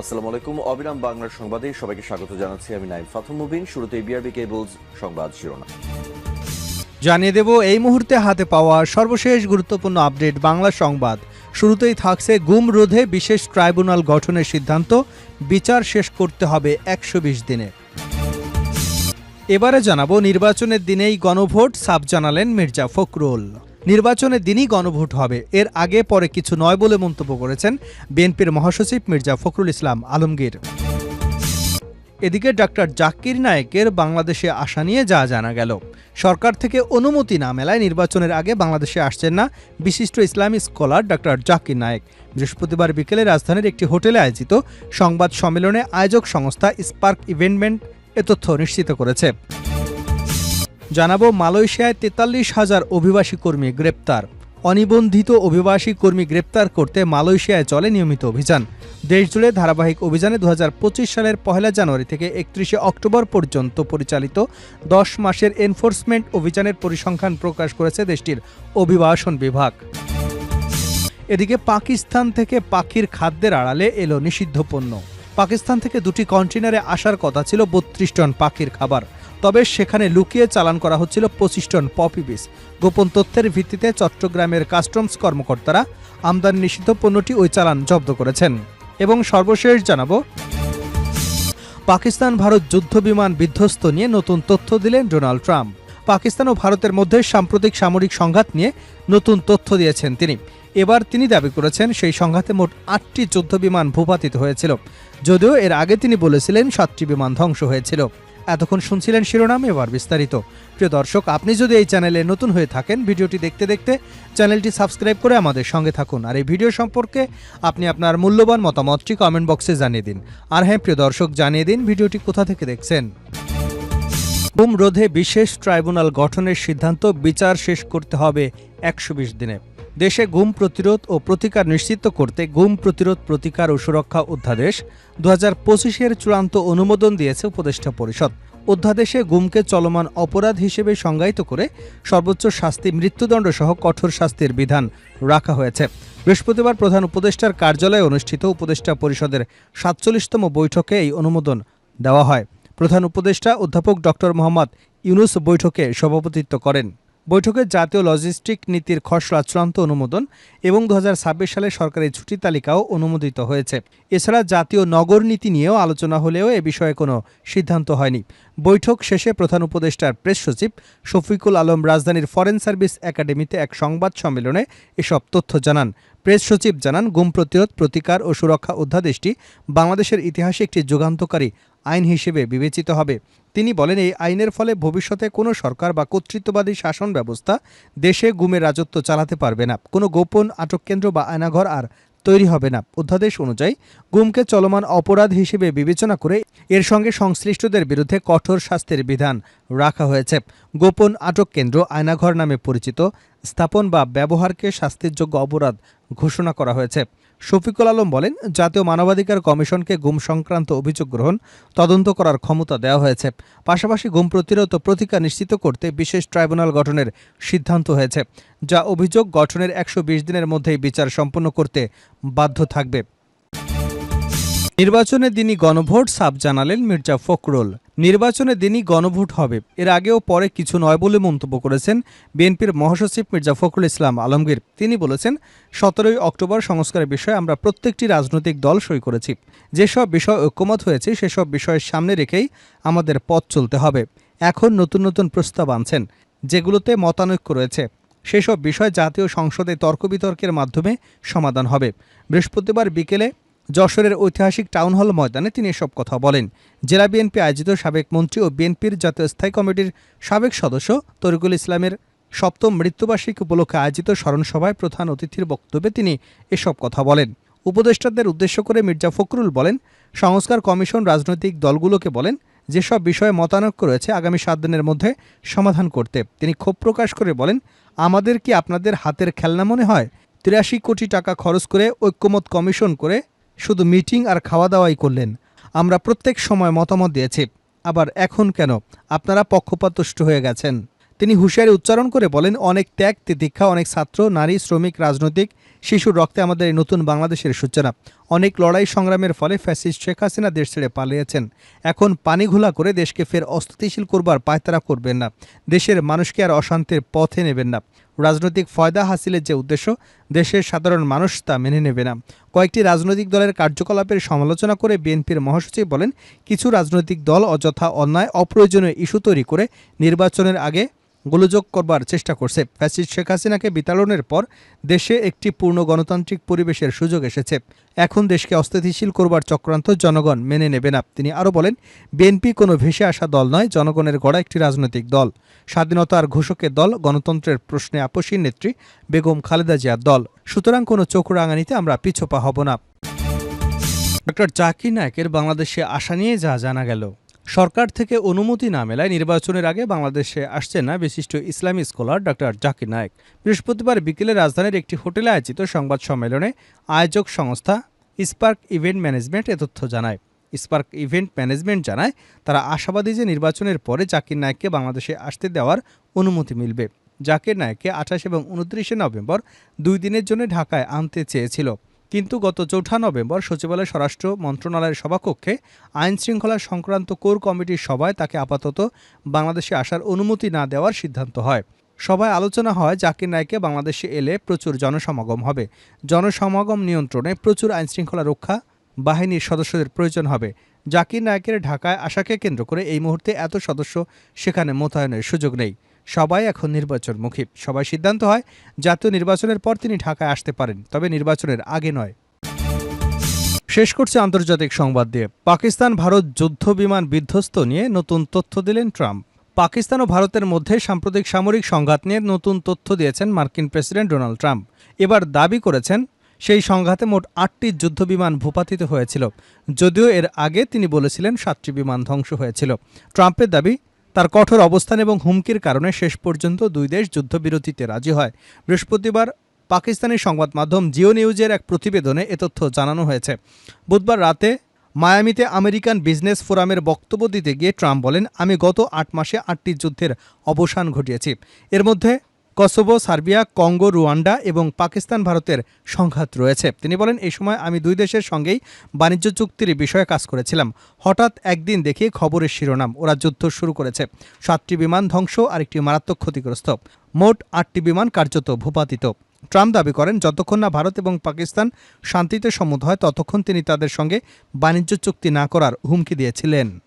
আসসালামু আলাইকুম। অবিরাম বাংলার সংবাদে সবাইকে স্বাগত জানাচ্ছি আমি নাইম ফাথুম মুবিন। শুরুতে বিআরবি কেবলস সংবাদ শিরোনাম। জানিয়ে দেব, এই মুহূর্তে হাতে পাওয়া সর্বশেষ গুরুত্বপূর্ণ আপডেট বাংলা সংবাদ। শুরুতেই থাকছে গুম রোধে বিশেষ ট্রাইব্যুনাল গঠনের সিদ্ধান্ত। বিচার শেষ করতে হবে একশো বিশ দিনে। এবারে জানাব, নির্বাচনের দিনেই গণভোট, সাব জানালেন মির্জা ফখরুল। নির্বাচনের দিনই গণভোট হবে। এর আগে পরে কিছু নয় বলে মন্তব্য করেছেন বিএনপির মহাসচিব মির্জা ফখরুল ইসলাম আলমগীর। এদিকে ডাক্তার জাকির নায়েকের বাংলাদেশে আসা নিয়ে যা জানা গেল। সরকার থেকে অনুমতি না মেলায় নির্বাচনের আগে বাংলাদেশে আসছেন না বিশিষ্ট ইসলামী স্কলার ডাক্তার জাকির নায়েক। বৃহস্পতিবার বিকেলে রাজধানীর একটি হোটেলে আয়োজিত সংবাদ সম্মেলনে আয়োজক সংস্থা স্পার্ক ইভেন্টমেন্ট এ তথ্য নিশ্চিত করেছে। জানাব, মালয়েশিয়ায় তেতাল্লিশ হাজার অভিবাসী কর্মী গ্রেপ্তার। অনিবন্ধিত অভিবাসী কর্মী গ্রেপ্তার করতে মালয়েশিয়ায় চলে নিয়মিত অভিযান। দেশজুড়ে ধারাবাহিক অভিযানে দু হাজার পঁচিশ সালের পহেলা জানুয়ারি থেকে একত্রিশে অক্টোবর পর্যন্ত পরিচালিত দশ মাসের এনফোর্সমেন্ট অভিযানের পরিসংখ্যান প্রকাশ করেছে দেশটির অভিবাসন বিভাগ। এদিকে পাকিস্তান থেকে পাখির খাদ্যের আড়ালে এলো নিষিদ্ধ পণ্য। পাকিস্তান থেকে দুটি কন্টেনারে আসার কথা ছিল বত্রিশ টন পাখির খাবার। তবে সেখানে লুকিয়ে চালান করা হচ্ছিল পঁচিশ টন পপি বিষ গোপন তথ্যের ভিত্তিতে চট্টগ্রামের কাস্টমস কর্মকর্তারা আমদানি নিষিদ্ধ পণ্যটি ওই চালান জব্দ করেছেন। এবং সর্বশেষ জানাব, পাকিস্তান ভারত যুদ্ধ বিমান বিধ্বস্ত নিয়ে নতুন তথ্য দিলেন ডোনাল্ড ট্রাম্প। পাকিস্তান ও ভারতের মধ্যে সাম্প্রতিক সামরিক সংঘাত নিয়ে নতুন তথ্য দিয়েছেন তিনি। এবার তিনি দাবি করেছেন, সেই সংঘাতে মোট আটটি যুদ্ধ বিমান ভূপাতিত হয়েছিল। যদিও এর আগে তিনি বলেছিলেন সাতটি বিমান ধ্বংস হয়েছিল। এতক্ষণ শুনছিলেন শিরোনাম, এবার বিস্তারিত। প্রিয় দর্শক, আপনি যদি এই চ্যানেলে নতুন হয়ে থাকেন, ভিডিওটি দেখতে দেখতে চ্যানেলটি সাবস্ক্রাইব করে আমাদের সঙ্গে থাকুন। আর এই ভিডিও সম্পর্কে আপনি আপনার মূল্যবান মতামতটি কমেন্ট বক্সে জানিয়ে দিন। আর হ্যাঁ প্রিয় দর্শক, জানিয়ে দিন ভিডিওটি কোথা থেকে দেখছেন। গুম রোধে বিশেষ ট্রাইব্যুনাল গঠনের সিদ্ধান্ত, বিচার শেষ করতে হবে একশো বিশ দিনে। দেশে গুম প্রতিরোধ ও প্রতিকার নিশ্চিত করতে গুম প্রতিরোধ, প্রতিকার ও সুরক্ষা অধ্যাদেশ দু হাজার পঁচিশের চূড়ান্ত অনুমোদন দিয়েছে উপদেষ্টা পরিষদ। অধ্যাদেশে গুমকে চলমান অপরাধ হিসেবে সংজ্ঞায়িত করে সর্বোচ্চ শাস্তি, মৃত্যুদণ্ড সহ কঠোর শাস্তির বিধান রাখা হয়েছে। বৃহস্পতিবার প্রধান উপদেষ্টার কার্যালয়ে অনুষ্ঠিত উপদেষ্টা পরিষদের সাতচল্লিশতম বৈঠকে এই অনুমোদন দেওয়া হয়। প্রধান উপদেষ্টা অধ্যাপক ডক্টর মোহাম্মদ ইউনুস বৈঠকে সভাপতিত্ব করেন। বৈঠকে জাতীয় লজিস্টিক নীতির খসড়া চূড়ান্ত অনুমোদন এবং দু হাজার ছাব্বিশ সালে সরকারি ছুটি তালিকাও অনুমোদিত হয়েছে। এছাড়া জাতীয় নগর নীতি নিয়েও আলোচনা হলেও এ বিষয়ে কোনো সিদ্ধান্ত হয়নি। বৈঠক শেষে প্রধান উপদেষ্টার প্রেস সচিব শফিকুল আলম রাজধানীর ফরেন সার্ভিস একাডেমিতে এক সংবাদ সম্মেলনে এসব তথ্য জানান। প্রেস সচিব জানান, গুম প্রতিরোধ, প্রতিকার ও সুরক্ষা অধ্যাদেশটি বাংলাদেশের ইতিহাসে একটি যুগান্তকারী আইন হিসেবে বিবেচিত হবে। তিনি বলেন, এই আইনের ফলে ভবিষ্যতে কোনো সরকার বা কর্তৃত্ববাদী শাসন ব্যবস্থা দেশে গুমের রাজত্ব চালাতে পারবে না। কোনো গোপন আটক কেন্দ্র বা আয়নাঘর আর তৈরি হবে না। অধ্যাদেশ অনুযায়ী, গুমকে চলমান অপরাধ হিসেবে বিবেচনা করে এর সঙ্গে সংশ্লিষ্টদের বিরুদ্ধে কঠোর শাস্তির বিধান রাখা হয়েছে। গোপন আটক কেন্দ্র, আয়নাঘর নামে পরিচিত, স্থাপন বা ব্যবহারকে শাস্তিযোগ্য অপরাধ ঘোষণা করা হয়েছে। শফিকুল আলম বলেন, জাতীয় মানবাধিকার কমিশনকে গুম সংক্রান্ত অভিযোগ গ্রহণ, তদন্ত করার ক্ষমতা দেওয়া হয়েছে। পাশাপাশি গুম প্রতিরোধ প্রতিকার নিশ্চিত করতে বিশেষ ট্রাইব্যুনাল গঠনের সিদ্ধান্ত হয়েছে, যা অভিযোগ গঠনের একশো বিশ দিনের মধ্যেই বিচার সম্পন্ন করতে বাধ্য থাকবে। নির্বাচনের দিনই গণভোট সাব জানালেন মির্জা ফখরুল। নির্বাচনের দিনই গণভোট হবে। এর আগেও পরে কিছু নয় বলে মন্তব্য করেছেন বিএনপির মহাসচিব মির্জা ফখরুল ইসলাম আলমগীর। তিনি বলেছেন, সতেরোই অক্টোবর সংস্কারের বিষয়ে আমরা প্রত্যেকটি রাজনৈতিক দল সই করেছি। যেসব বিষয় ঐক্যমত হয়েছে, সেসব বিষয়ের সামনে রেখেই আমাদের পথ চলতে হবে। এখন নতুন নতুন প্রস্তাব আনছেন, যেগুলোতে মতানৈক্য রয়েছে। সেসব বিষয় জাতীয় সংসদে তর্ক বিতর্কের মাধ্যমে সমাধান হবে। বৃহস্পতিবার বিকেলে যশোরের ঐতিহাসিক টাউন হল ময়দানে তিনি এসব কথা বলেন। জেলা বিএনপি আয়োজিত সাবেক মন্ত্রী ও বিএনপির জাতীয় স্থায়ী কমিটির সাবেক সদস্য তরিকুল ইসলামের সপ্তম মৃত্যুবার্ষিকী উপলক্ষে আয়োজিত স্মরণসভায় প্রধান অতিথির বক্তব্যে তিনি এসব কথা বলেন। উপদেষ্টাদের উদ্দেশ্য করে মির্জা ফখরুল বলেন, সংস্কার কমিশন রাজনৈতিক দলগুলোকে বলেন, যেসব বিষয়ে মতানৈক্য রয়েছে আগামী সাত দিনের মধ্যে সমাধান করতে। তিনি ক্ষোভ প্রকাশ করে বলেন, আমাদের কি আপনাদের হাতের খেলনা মনে হয়? তিরাশি কোটি টাকা খরচ করে ঐক্যমত কমিশন করে শুধু মিটিং আর খাওয়া দাওয়াই করলেন। আমরা প্রত্যেক সময় মতামত দিয়েছি। আবার এখন কেন? আপনারা পক্ষপাতদুষ্ট হয়ে গেছেন। তিনি হুঁশিয়ারি উচ্চারণ করে বলেন, অনেক ত্যাগ, তিতিক্ষা, অনেক ছাত্র, নারী, শ্রমিক, রাজনৈতিক শিশুর রক্তে আমাদের এই নতুন বাংলাদেশের সূচনা। অনেক লড়াই সংগ্রামের ফলে ফ্যাসিস্ট শেখ হাসিনা দেশ ছেড়ে পালিয়েছেন। এখন পানি ঘোলা করে দেশকে ফের অস্থিতিশীল করবার পায়তারা করবেন না। দেশের মানুষকে আর অশান্তির পথে নেবেন না। রাজনৈতিক ফয়দা হাসিলের যে উদ্দেশ্য, দেশের সাধারণ মানুষ তা মেনে নেবে না। কয়েকটি রাজনৈতিক দলের কার্যকলাপের সমালোচনা করে বিএনপির মহাসচিব বলেন, কিছু রাজনৈতিক দল অযথা অন্যায়, অপ্রয়োজনীয় ইস্যু তৈরি করে নির্বাচনের আগে গোলযোগ করবার চেষ্টা করছে। ফ্যাসিস্ট শেখ হাসিনাকে বিতাড়নের পর দেশে একটি পূর্ণ গণতান্ত্রিক পরিবেশের সুযোগ এসেছে। এখন দেশকে অস্থিতিশীল করবার চক্রান্ত জনগণ মেনে নেবে না। তিনি আরও বলেন, বিএনপি কোনো ভেসে আসা দল নয়, জনগণের গড়া একটি রাজনৈতিক দল। স্বাধীনতার ঘোষকের দল, গণতন্ত্রের প্রশ্নে আপসীর নেত্রী বেগম খালেদা জিয়ার দল। সুতরাং কোনো চোখ রাঙানিতে আমরা পিছপা হব না। ডক্টর জাকির নায়কের বাংলাদেশে আসা নিয়ে যা জানা গেল। সরকার থেকে অনুমতি না মেলায় নির্বাচনের আগে বাংলাদেশে আসছেন না বিশিষ্ট ইসলামী স্কলার ডক্টর জাকির নায়েক। বৃহস্পতিবার বিকেলে রাজধানীর একটি হোটেলে আয়োজিত সংবাদ সম্মেলনে আয়োজক সংস্থা স্পার্ক ইভেন্ট ম্যানেজমেন্ট এ তথ্য জানায়। স্পার্ক ইভেন্ট ম্যানেজমেন্ট জানায়, তারা আশাবাদী যে নির্বাচনের পরে জাকির নায়েককে বাংলাদেশে আসতে দেওয়ার অনুমতি মিলবে। জাকির নায়েককে আঠাশ এবং উনত্রিশে নভেম্বর দুই দিনের জন্য ঢাকায় আনতে চেয়েছিল। কিন্তু গত চৌঠা নভেম্বর সচিবালয় স্বরাষ্ট্র মন্ত্রণালয়ের সভাকক্ষে আইন শৃঙ্খলা সংক্রান্ত কোর কমিটির সভায় তাকে আপাতত বাংলাদেশে আসার অনুমতি না দেওয়ার সিদ্ধান্ত হয়। সভায় আলোচনা হয়, জাকির নায়কে বাংলাদেশে এলে প্রচুর জনসমাগম হবে। জনসমাগম নিয়ন্ত্রণে প্রচুর আইনশৃঙ্খলা রক্ষা বাহিনীর সদস্যদের প্রয়োজন হবে। জাকির নায়কের ঢাকায় আসাকে কেন্দ্র করে এই মুহূর্তে এত সদস্য, সেখানে মোতায়েনের সুযোগ নেই। সবাই এখন নির্বাচনমুখী। সবাই সিদ্ধান্ত হয়, জাতীয় নির্বাচনের পর তিনি ঢাকায় আসতে পারেন, তবে নির্বাচনের আগে নয়। শেষ করছে আন্তর্জাতিক সংবাদ দিয়ে। পাকিস্তান, ভারত যুদ্ধ বিমান বিধ্বস্ত নিয়ে নতুন তথ্য দিলেন ট্রাম্প। পাকিস্তান ও ভারতের মধ্যে সাম্প্রতিক সামরিক সংঘাত নিয়ে নতুন তথ্য দিয়েছেন মার্কিন প্রেসিডেন্ট ডোনাল্ড ট্রাম্প। এবার দাবি করেছেন, সেই সংঘাতে মোট আটটি যুদ্ধবিমান ভূপাতিত হয়েছিল। যদিও এর আগে তিনি বলেছিলেন সাতটি বিমান ধ্বংস হয়েছিল। ট্রাম্পের দাবি তার কঠোর অবস্থান এবং হুমকির কারণে শেষ পর্যন্ত দুই দেশ যুদ্ধবিরতিতে রাজি হয়। বৃহস্পতিবার পাকিস্তানি সংবাদ মাধ্যম জিও নিউজের এক প্রতিবেদনে এ তথ্য জানানো হয়েছে। বুধবার রাতে মায়ামিতে আমেরিকান বিজনেস ফোরামের বক্তব্য দিতে গিয়ে ট্রাম্প বলেন, আমি গত আট মাসে আটটি যুদ্ধের অবসান ঘটিয়েছি। এর মধ্যে কসোভো, সার্বিয়া, কঙ্গো, রুয়ান্ডা এবং পাকিস্তান, ভারতের সংঘাত রয়েছে। তিনি বলেন, এই সময় আমি দুই দেশের সঙ্গেই বাণিজ্য চুক্তির বিষয়ে কাজ করেছিলাম। হঠাৎ একদিন দেখি খবরের শিরোনাম। ওরা যুদ্ধ শুরু করেছে। সাতটি বিমান ধ্বংস আর একটি মারাত্মক ক্ষতিগ্রস্ত। মোট আটটি বিমান কার্যত ভূপাতিত। ট্রাম্প দাবি করেন, যতক্ষণ না ভারত এবং পাকিস্তান শান্তিতে সম্মত হয়, ততক্ষণ তিনি তাদের সঙ্গে বাণিজ্য চুক্তি না করার হুমকি দিয়েছিলেন।